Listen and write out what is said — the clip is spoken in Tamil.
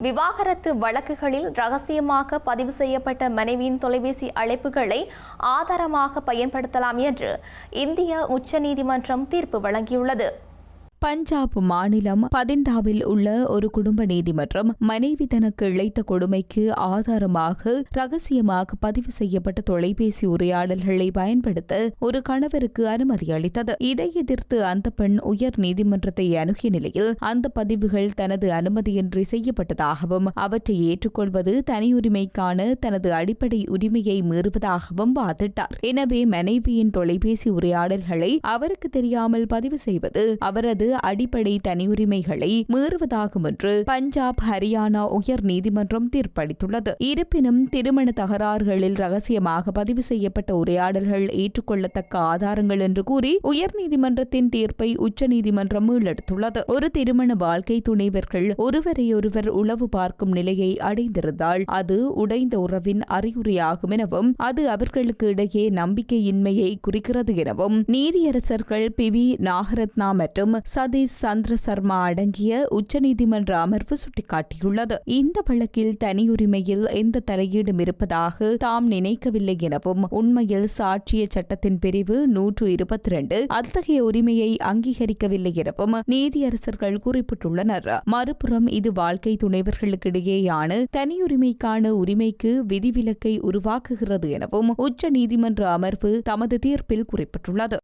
விவாகரத்து வழக்குகளில் ரகசியமாக பதிவு செய்யப்பட்ட மனைவியின் தொலைபேசி அழைப்புகளை ஆதாரமாக பயன்படுத்தலாம் என்று இந்திய உச்சநீதிமன்றம் தீர்ப்பு வழங்கியுள்ளது. பஞ்சாப் மாநிலம் பதிண்டாவில் உள்ள ஒரு குடும்ப நீதிமன்றம் மனைவி தனக்கு இழைத்த கொடுமைக்கு ஆதாரமாக ரகசியமாக பதிவு செய்யப்பட்ட தொலைபேசி உரையாடல்களை பயன்படுத்த ஒரு கணவருக்கு அனுமதி அளித்தது. இதை எதிர்த்து அந்த பெண் உயர் நீதிமன்றத்தை அணுகிய நிலையில் அந்த பதிவுகள் தனது அனுமதியின்றி செய்யப்பட்டதாகவும் அவற்றை ஏற்றுக்கொள்வது தனியுரிமைக்கான தனது அடிப்படை உரிமையை மீறுவதாகவும் வாதிட்டார். எனவே மனைவியின் தொலைபேசி உரையாடல்களை அவருக்கு தெரியாமல் பதிவு செய்வது அவரது அடிப்படை தனியுரிமைகளை மீறுவதாகும் என்று பஞ்சாப் ஹரியானா உயர் நீதிமன்றம் தீர்ப்பளித்துள்ளது. இருப்பினும் திருமண தகராறுகளில் ரகசியமாக பதிவு செய்யப்பட்ட உரையாடல்கள் ஏற்றுக்கொள்ளத்தக்க ஆதாரங்கள் என்று கூறி உயர்நீதிமன்றத்தின் தீர்ப்பை உச்சநீதிமன்றம் மீளெடுத்துள்ளது. ஒரு திருமண வாழ்க்கை துணைவர்கள் ஒருவரையொருவர் உளவு பார்க்கும் நிலையை அடைந்திருந்தால் அது உடைந்த உறவின் அறிகுறியாகும் எனவும் அது அவர்களுக்கு இடையே நம்பிக்கையின்மையை குறிக்கிறது எனவும் நீதியரசர்கள் பி வி நாகரத்னா மற்றும் சதீஷ் சந்திர சர்மா அடங்கிய உச்சநீதிமன்ற அமர்வு சுட்டிக்காட்டியுள்ளது. இந்த வழக்கில் தனியுரிமையில் எந்த தலையீடும் இருப்பதாக தாம் நினைக்கவில்லை எனவும் உண்மையில் சாட்சிய சட்டத்தின் பிரிவு நூற்று இருபத்தி ரெண்டு அத்தகைய உரிமையை அங்கீகரிக்கவில்லை எனவும் நீதியரசர்கள் குறிப்பிட்டுள்ளனர். மறுபுறம் இது வாழ்க்கை துணைவர்களுக்கிடையேயான தனியுரிமைக்கான உரிமைக்கு விதிவிலக்கை உருவாக்குகிறது எனவும் உச்ச நீதிமன்ற அமர்வு தமது தீர்ப்பில் குறிப்பிட்டுள்ளது.